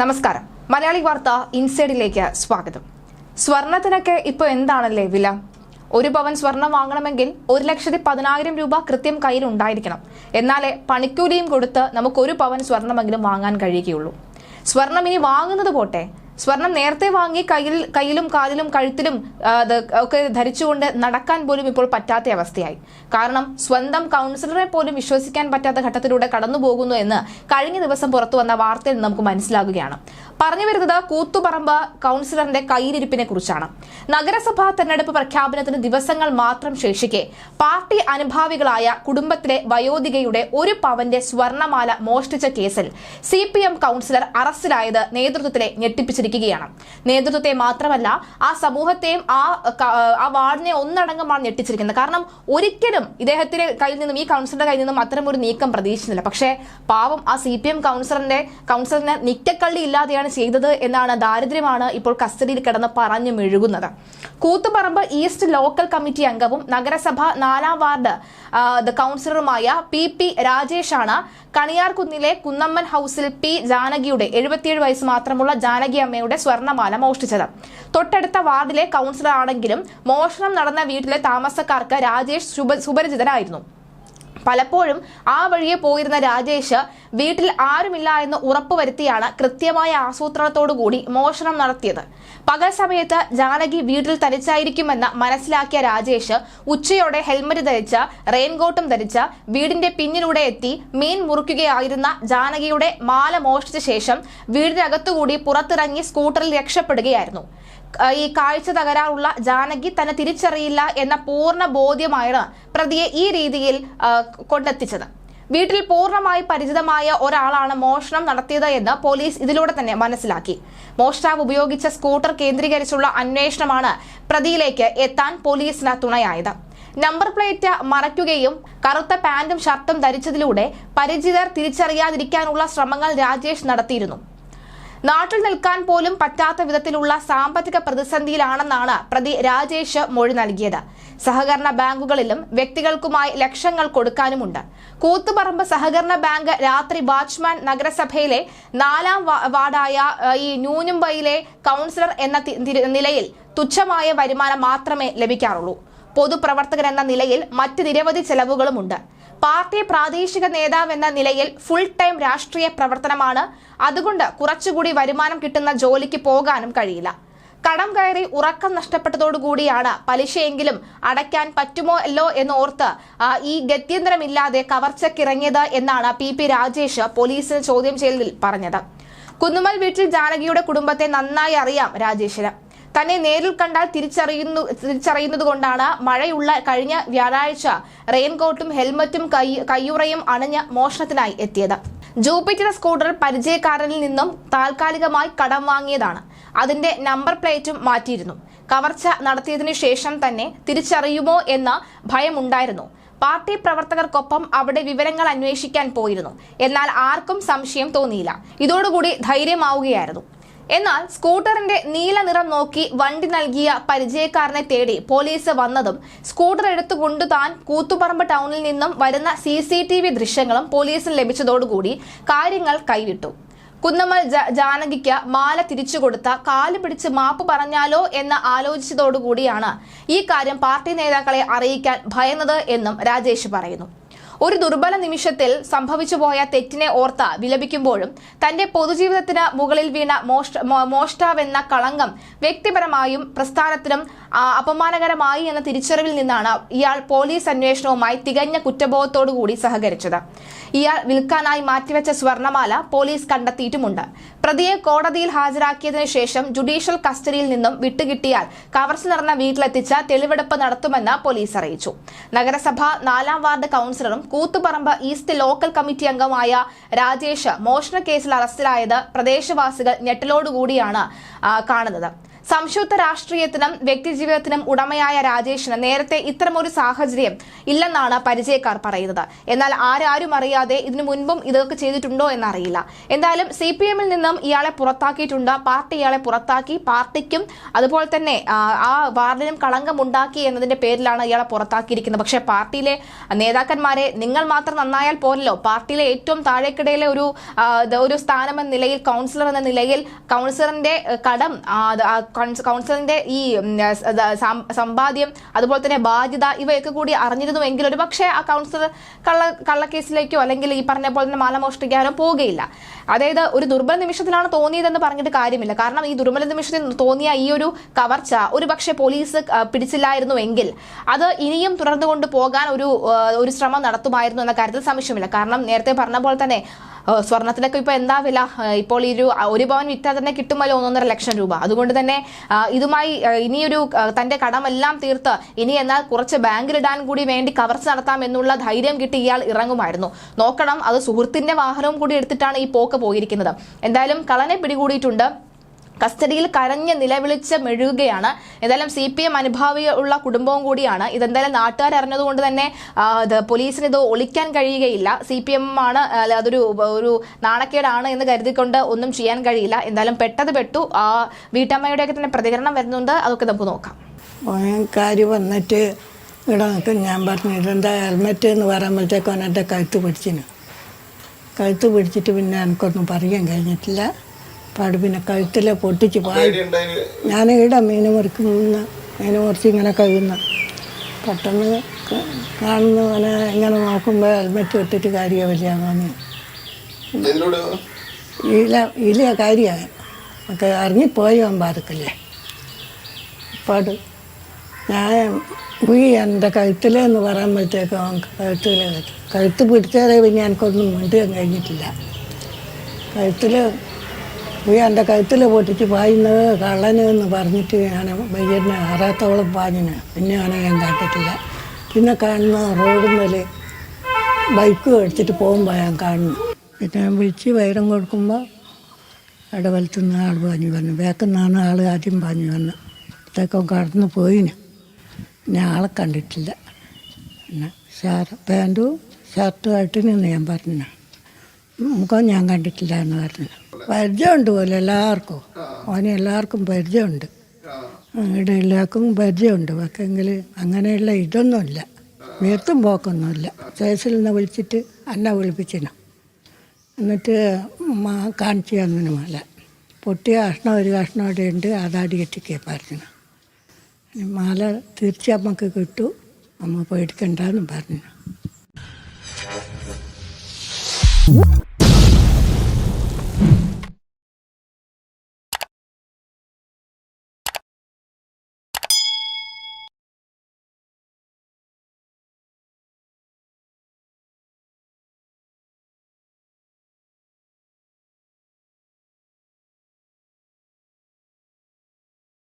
നമസ്കാരം. മലയാളി വാർത്ത ഇൻസൈഡിലേക്ക് സ്വാഗതം. സ്വർണത്തിനൊക്കെ ഇപ്പൊ എന്താണല്ലേ വില? ഒരു പവൻ സ്വർണം വാങ്ങണമെങ്കിൽ ഒരു ലക്ഷത്തി പതിനായിരം രൂപ കൃത്യം കയ്യിൽ ഉണ്ടായിരിക്കണം. എന്നാലേ പണിക്കൂലിയും കൊടുത്ത് നമുക്ക് ഒരു പവൻ സ്വർണമെങ്കിലും വാങ്ങാൻ കഴിയുകയുള്ളൂ. സ്വർണം ഇനി വാങ്ങുന്നത് പോട്ടെ? സ്വർണം നേരത്തെ വാങ്ങി കയ്യിൽ കയ്യിലും കാലിലും കഴുത്തിലും ഒക്കെ ധരിച്ചുകൊണ്ട് നടക്കാൻ പോലും ഇപ്പോൾ പറ്റാത്ത അവസ്ഥയായി. കാരണം സ്വന്തം കൗൺസിലറെ പോലും വിശ്വസിക്കാൻ പറ്റാത്ത ഘട്ടത്തിലൂടെ കടന്നു പോകുന്നു എന്ന് കഴിഞ്ഞ ദിവസം പുറത്തു വന്ന വാർത്തയിൽ നമുക്ക് മനസ്സിലാകുകയാണ്. പറഞ്ഞു വരുന്നത് കൂത്തുപറമ്പ് കൗൺസിലറിന്റെ കയ്യിലിരിപ്പിനെ കുറിച്ചാണ്. നഗരസഭാ തെരഞ്ഞെടുപ്പ് പ്രഖ്യാപനത്തിന് ദിവസങ്ങൾ മാത്രം ശേഷിക്കെ പാർട്ടി അനുഭാവികളായ കുടുംബത്തിലെ വയോധികയുടെ ഒരു പവന്റെ സ്വർണമാല മോഷ്ടിച്ച കേസിൽ സി കൗൺസിലർ അറസ്റ്റിലായത് നേതൃത്വത്തിലെ ഞെട്ടിപ്പിച്ചിരിക്കുകയാണ് നേതൃത്വത്തെ മാത്രമല്ല ആ സമൂഹത്തെയും ആ ആ വാർഡിനെ ഒന്നടങ്കമാണ് ഞെട്ടിച്ചിരിക്കുന്നത്. കാരണം ഒരിക്കലും ഇദ്ദേഹത്തിന്റെ കയ്യിൽ നിന്നും ഈ കൗൺസിലറുടെ കയ്യിൽ നിന്നും അത്തരം ഒരു നീക്കം പ്രതീക്ഷിച്ചില്ല. പക്ഷേ പാവം ആ സി പി എം കൗൺസിലറിന്റെ കൗൺസിലറിനെ നിറ്റക്കള്ളി ഇല്ലാതെയാണ് ചെയ്തത് എന്നാണ് ദാരിദ്ര്യമാണ് ഇപ്പോൾ കസ്റ്റഡിയിൽ കിടന്ന് പറഞ്ഞു മെഴുകുന്നത്. കൂത്തുപറമ്പ് ഈസ്റ്റ് ലോക്കൽ കമ്മിറ്റി അംഗവും നഗരസഭ നാലാം വാർഡ് കൗൺസിലറുമായ പി പി രാജേഷാണ് കണിയാർകുന്നിലെ കുന്നമ്മൻ ഹൗസിൽ പി ജാനകിയുടെ എഴുപത്തിയേഴ് വയസ്സ് മാത്രമുള്ള ജാനകി അമ്മയുടെ സ്വർണമാല മോഷ്ടിച്ചത്. തൊട്ടടുത്ത വാർഡിലെ കൗൺസിലർ ആണെങ്കിലും മോഷണം നടന്ന വീട്ടിലെ താമസക്കാർക്ക് രാജേഷ് സുപ- സുപരിചിതനായിരുന്നു. പലപ്പോഴും ആ വഴിയെ പോയിരുന്ന രാജേഷ് വീട്ടിൽ ആരുമില്ല എന്ന് ഉറപ്പുവരുത്തിയാണ് കൃത്യമായ ആസൂത്രണത്തോടുകൂടി മോഷണം നടത്തിയത്. പകൽ സമയത്ത് ജാനകി വീട്ടിൽ തനിച്ചായിരിക്കുമെന്ന് മനസ്സിലാക്കിയ രാജേഷ് ഉച്ചയോടെ ഹെൽമറ്റ് ധരിച്ച റെയിൻകോട്ടും ധരിച്ച വീടിന്റെ പിന്നിലൂടെ എത്തി മീൻ മുറിക്കുകയായിരുന്ന ജാനകിയുടെ മാല മോഷ്ടിച്ച ശേഷം വീടിനകത്തുകൂടി പുറത്തിറങ്ങി സ്കൂട്ടറിൽ രക്ഷപ്പെടുകയായിരുന്നു. ഈ കാഴ്ച തകരാറുള്ള ജാനകി തന്നെ തിരിച്ചറിയില്ല എന്ന പൂർണ ബോധ്യമാണ് പ്രതിയെ ഈ രീതിയിൽ കൊണ്ടെത്തിച്ചത്. വീട്ടിൽ പൂർണമായി പരിചിതമായ ഒരാളാണ് മോഷണം നടത്തിയത് എന്ന് പോലീസ് ഇതിലൂടെ തന്നെ മനസ്സിലാക്കി. മോഷ്ടാവ് ഉപയോഗിച്ച സ്കൂട്ടർ കേന്ദ്രീകരിച്ചുള്ള അന്വേഷണമാണ് പ്രതിയിലേക്ക് എത്താൻ പോലീസിന് തുണയായത്. നമ്പർ പ്ലേറ്റ് മറയ്ക്കുകയും കറുത്ത പാന്റും ഷർട്ടും ധരിച്ചതിലൂടെ പരിചിതർ തിരിച്ചറിയാതിരിക്കാനുള്ള ശ്രമങ്ങൾ രാജേഷ് നടത്തിയിരുന്നു. നാട്ടിൽ നിൽക്കാൻ പോലും പറ്റാത്ത വിധത്തിലുള്ള സാമ്പത്തിക പ്രതിസന്ധിയിലാണെന്നാണ് പ്രതി രാജേഷ് മൊഴി നൽകിയത്. സഹകരണ ബാങ്കുകളിലും വ്യക്തികൾക്കുമായി ലക്ഷങ്ങൾ കൊടുക്കാനുമുണ്ട്. കൂത്തുപറമ്പ് സഹകരണ ബാങ്ക് രാത്രി വാച്ച്മാൻ നഗരസഭയിലെ നാലാം വാർഡായ ഈ ന്യൂനുംബയിലെ കൗൺസിലർ എന്ന നിലയിൽ തുച്ഛമായ വരുമാനം മാത്രമേ ലഭിക്കാറുള്ളൂ. പൊതുപ്രവർത്തകൻ എന്ന നിലയിൽ മറ്റ് നിരവധി ചെലവുകളുമുണ്ട്. പാർട്ടി പ്രാദേശിക നേതാവ് എന്ന നിലയിൽ ഫുൾ ടൈം രാഷ്ട്രീയ പ്രവർത്തനമാണ്. അതുകൊണ്ട് കുറച്ചുകൂടി വരുമാനം കിട്ടുന്ന ജോലിക്ക് പോകാനും കഴിയില്ല. കടം കയറി ഉറക്കം നഷ്ടപ്പെട്ടതോടുകൂടിയാണ് പലിശയെങ്കിലും അടയ്ക്കാൻ പറ്റുമോ അല്ലോ എന്ന് ഓർത്ത് ഈ ഗത്യന്തരമില്ലാതെ കവർച്ചക്കിറങ്ങിയത് എന്നാണ് പി പി രാജേഷ് പോലീസിന് ചോദ്യം ചെയ്യലിൽ പറഞ്ഞത്. കുന്നുമൽ വീട്ടിൽ ജാനകിയുടെ കുടുംബത്തെ നന്നായി അറിയാം രാജേഷിന്. തന്നെ നേരിൽ കണ്ടാൽ തിരിച്ചറിയുന്നു തിരിച്ചറിയുന്നത് കൊണ്ടാണ് മഴയുള്ള കഴിഞ്ഞ വ്യാഴാഴ്ച റെയിൻകോട്ടും ഹെൽമറ്റും കൈ കയ്യുറയും അണഞ്ഞ് മോഷണത്തിനായി എത്തിയത്. ജൂപ്പിറ്റർ സ്കൂട്ടർ പരിചയക്കാരനിൽ നിന്നും താൽക്കാലികമായി കടം വാങ്ങിയതാണ്. അതിന്റെ നമ്പർ പ്ലേറ്റും മാറ്റിയിരുന്നു. കവർച്ച നടത്തിയതിനു ശേഷം തന്നെ തിരിച്ചറിയുമോ എന്ന ഭയമുണ്ടായിരുന്നു. പാർട്ടി പ്രവർത്തകർക്കൊപ്പം അവിടെ വിവരങ്ങൾ അന്വേഷിക്കാൻ പോയിരുന്നു. എന്നാൽ ആർക്കും സംശയം തോന്നിയില്ല. ഇതോടുകൂടി ധൈര്യമാവുകയായിരുന്നു. എന്നാൽ സ്കൂട്ടറിന്റെ നീല നിറം നോക്കി വണ്ടി നൽകിയ പരിചയക്കാരനെ തേടി പോലീസ് വന്നതും സ്കൂട്ടർ എടുത്തുകൊണ്ട് താൻ കൂത്തുപറമ്പ് ടൗണിൽ നിന്നും വരുന്ന സി സി ടി വി ദൃശ്യങ്ങളും പോലീസിന് ലഭിച്ചതോടുകൂടി കാര്യങ്ങൾ കൈവിട്ടു. കുന്നമ്മൽ ജാനകിക്ക് മാല തിരിച്ചു കൊടുത്ത കാൽ പിടിച്ച് മാപ്പ് പറഞ്ഞാലോ എന്ന് ആലോചിച്ചതോടുകൂടിയാണ് ഈ കാര്യം പാർട്ടി നേതാക്കളെ അറിയിക്കാൻ ഭയന്നത് എന്നും രാജേഷ് പറയുന്നു. ഒരു ദുർബല നിമിഷത്തിൽ സംഭവിച്ചുപോയ തെറ്റിനെ ഓർത്ത വിലപിക്കുമ്പോഴും തന്റെ പൊതുജീവിതത്തിന് മുകളിൽ വീണ മോഷ്ടാവെന്ന കളങ്കം വ്യക്തിപരമായും പ്രസ്ഥാനത്തിനും അപമാനകരമായി എന്ന തിരിച്ചറിവിൽ നിന്നാണ് ഇയാൾ പോലീസ് അന്വേഷണവുമായി തികഞ്ഞ കുറ്റബോധത്തോടുകൂടി സഹകരിച്ചത്. ഇയാൾ വിൽക്കാനായി മാറ്റിവെച്ച സ്വർണമാല പോലീസ് കണ്ടെത്തിയിട്ടുമുണ്ട്. പ്രതിയെ കോടതിയിൽ ഹാജരാക്കിയതിനു ശേഷം ജുഡീഷ്യൽ കസ്റ്റഡിയിൽ നിന്നും വിട്ടുകിട്ടിയാൽ കവർച്ച നടന്ന വീട്ടിലെത്തിച്ച തെളിവെടുപ്പ് നടത്തുമെന്ന് പോലീസ് അറിയിച്ചു. നഗരസഭ നാലാം വാർഡ് കൌൺസിലറും കൂത്തുപറമ്പ് ഈസ്റ്റ് ലോക്കൽ കമ്മിറ്റി അംഗമായ രാജേഷ് മോഷണ കേസിൽ അറസ്റ്റിലായത് പ്രദേശവാസികൾ ഞെട്ടലോടുകൂടിയാണ് കാണുന്നത്. സംശുദ്ധ രാഷ്ട്രീയത്തിനും വ്യക്തിജീവിതത്തിനും ഉടമയായ രാജേഷിന് നേരത്തെ ഇത്തരമൊരു സാഹചര്യം ഇല്ലെന്നാണ് പരിചയക്കാർ പറയുന്നത്. എന്നാൽ ആരാരും അറിയാതെ ഇതിനു മുൻപും ഇതൊക്കെ ചെയ്തിട്ടുണ്ടോ എന്നറിയില്ല. എന്തായാലും സി പി എമ്മിൽ നിന്നും ഇയാളെ പുറത്താക്കിയിട്ടുണ്ട്. പാർട്ടി ഇയാളെ പുറത്താക്കി. പാർട്ടിക്കും അതുപോലെ തന്നെ ആ, വാർഡിനും കളങ്കമുണ്ടാക്കി എന്നതിന്റെ പേരിലാണ് ഇയാളെ പുറത്താക്കിയിരിക്കുന്നത്. പക്ഷേ പാർട്ടിയിലെ നേതാക്കന്മാരെ നിങ്ങൾ മാത്രം നന്നായാൽ പോരല്ലോ. പാർട്ടിയിലെ ഏറ്റവും താഴേക്കിടയിലെ ഒരു ഒരു സ്ഥാനം എന്ന നിലയിൽ കൗൺസിലർ എന്ന നിലയിൽ കൗൺസിലറിന്റെ കടം ആ, അത് ആ കൗൺസ്- കൗൺസിലറിന്റെ ഈ സമ്പാദ്യം അതുപോലെ തന്നെ ബാധ്യത ഇവയൊക്കെ കൂടി അറിഞ്ഞിരുന്നുവെങ്കിൽ ഒരു പക്ഷേ ആ കൗൺസിലർ കള്ള കള്ളക്കേസിലേക്കോ അല്ലെങ്കിൽ ഈ പറഞ്ഞ പോലെ തന്നെ മാല മോഷ്ടിക്കാനോ പോവുകയില്ല. അതായത് ഒരു ദുർബല നിമിഷത്തിലാണ് തോന്നിയതെന്ന് പറഞ്ഞിട്ട് കാര്യമില്ല. കാരണം ഈ ദുർബല നിമിഷത്തിൽ തോന്നിയ ഈ ഒരു കവർച്ച ഒരു പക്ഷേ പോലീസ് പിടിച്ചില്ലായിരുന്നു പിടിച്ചില്ലായിരുന്നുവെങ്കിൽ അത് ഇനിയും തുടർന്നുകൊണ്ട് പോകാൻ ഒരു ഒരു ശ്രമം നടത്തുമായിരുന്നു എന്ന കാര്യത്തിൽ സംശയമില്ല. കാരണം നേരത്തെ പറഞ്ഞ പോലെ തന്നെ സ്വർണത്തിനൊക്കെ ഇപ്പൊ എന്താ വില? ഇപ്പോൾ ഈ ഒരു പവൻ വിറ്റാൽ തന്നെ കിട്ടുമല്ലോ ഒന്നൊന്നര ലക്ഷം രൂപ. അതുകൊണ്ട് തന്നെ ഇതുമായി ഇനിയൊരു തന്റെ കടമെല്ലാം തീർത്ത് ഇനി എന്നാൽ കുറച്ച് ബാങ്കിലിടാൻ കൂടി വേണ്ടി കവർച്ച നടത്താം എന്നുള്ള ധൈര്യം കിട്ടി ഇയാൾ ഇറങ്ങുമായിരുന്നു. നോക്കണം അത് സുഹൃത്തിന്റെ വാഹനവും കൂടി എടുത്തിട്ടാണ് ഈ പോക്ക് പോയിരിക്കുന്നത്. എന്തായാലും കളനെ പിടികൂടിയിട്ടുണ്ട്. കസ്റ്റഡിയിൽ കരഞ്ഞ് നിലവിളിച്ച് മെഴുകുകയാണ്. എന്തായാലും സി പി എം അനുഭാവി ഉള്ള കുടുംബവും കൂടിയാണ്. ഇതെന്തായാലും നാട്ടുകാർ അറിഞ്ഞതുകൊണ്ട് തന്നെ പോലീസിന് ഇത് ഒളിക്കാൻ കഴിയുകയില്ല. സി പി എം ആണ് അതൊരു ഒരു നാണക്കേടാണ് എന്ന് കരുതിക്കൊണ്ട് ഒന്നും ചെയ്യാൻ കഴിയില്ല. എന്തായാലും പെട്ടത് പെട്ടു. ആ വീട്ടമ്മയുടെയൊക്കെ തന്നെ പ്രതികരണം വരുന്നുണ്ട്. അതൊക്കെ നമുക്ക് നോക്കാം. ഭയങ്കാരി വന്നിട്ട് ഇവിടെ നിൽക്കും ഞാൻ പറഞ്ഞു ഇതെന്താ ഹെൽമെറ്റ് എന്ന് പറയുമ്പോഴത്തേക്കും എന്റെ കഴുത്ത് പിടിച്ചിന്. കഴുത്ത് പിടിച്ചിട്ട് പിന്നെ എനിക്കൊന്നും പറയാൻ കഴിഞ്ഞിട്ടില്ല. പാട്. പിന്നെ കഴുത്തിൽ പൊട്ടിച്ച് പാടി. ഞാൻ ഇവിടെ മീൻ മുറിക്കുന്ന മീൻ മുറിച്ച് ഇങ്ങനെ കഴുകുന്ന. പെട്ടെന്ന് കാണുന്ന പോലെ ഇങ്ങനെ നോക്കുമ്പോൾ ഹെൽമെറ്റ് ഇട്ടിട്ട് കാര്യമില്ല തോന്നി ഇതിലൂടെ ഇല ഇല കാര്യമാണ് ഒക്കെ ഇറങ്ങിപ്പോയി അവൻ പാർക്കില്ലേ പാട്. ഞാൻ പോയി എന്റെ കഴുത്തിലെന്ന് പറയുമ്പോഴത്തേക്കും അവൻ കഴുത്തിൽ കഴുത്ത് പിടിച്ചാലേ പിന്നെ എനിക്കൊന്നും മിണ്ടാൻ കഴിഞ്ഞിട്ടില്ല. കഴുത്തിൽ പോയി എന്റെ കഴുത്തിൽ പൊട്ടിച്ച് പായുന്നത് കള്ളന് എന്ന് പറഞ്ഞിട്ട് ഞാൻ വയ്യനെ ആറാത്തോളം പാഞ്ഞിന്. പിന്നെ അവനെ ഞാൻ കണ്ടിട്ടില്ല പിന്നെ കാണുന്ന റോഡ് മേലെ ബൈക്ക് എടുത്തിട്ട് പോകുമ്പോൾ ഞാൻ കാണുന്നു. പിന്നെ ഞാൻ വിളിച്ച് വൈരം കൊടുക്കുമ്പോൾ അവിടെ വലത്തുനിന്ന് ആൾ പാഞ്ഞു വന്നു. ബാക്കിൽ ആൾ ആദ്യം പാഞ്ഞു വന്നു. അപ്പോഴത്തേക്കും കടന്ന് പോയിന്. പിന്നെ ആളെ കണ്ടിട്ടില്ല. പിന്നെ ഷാർ പാന്റും ഷർട്ടും ആയിട്ടിനെന്ന് ഞാൻ പറഞ്ഞു മുഖം ഞാൻ കണ്ടിട്ടില്ല എന്ന് പറഞ്ഞു പരിചയമുണ്ട് പോലെ എല്ലാവർക്കും. ഓനെ എല്ലാവർക്കും പരിചയമുണ്ട്. ഇവിടെ എല്ലാവർക്കും പരിചയമുണ്ട്. പക്ഷെങ്കിൽ അങ്ങനെയുള്ള ഇതൊന്നുമില്ല. വീർത്തും പോക്കൊന്നുമില്ല. സ്റ്റേഷനിൽ നിന്ന് വിളിച്ചിട്ട് എന്നെ വിളിപ്പിച്ചിന്. എന്നിട്ട് കാണിച്ചു തന്നിന് മല. പൊട്ടിയ കഷ്ണം ഒരു കഷ്ണം അവിടെ ഉണ്ട്. അതാടി കെട്ടിക്കേ പറഞ്ഞു മാല തീർച്ചയായും നമുക്ക് കിട്ടും. അമ്മ പേടിക്കണ്ടെന്നും പറഞ്ഞു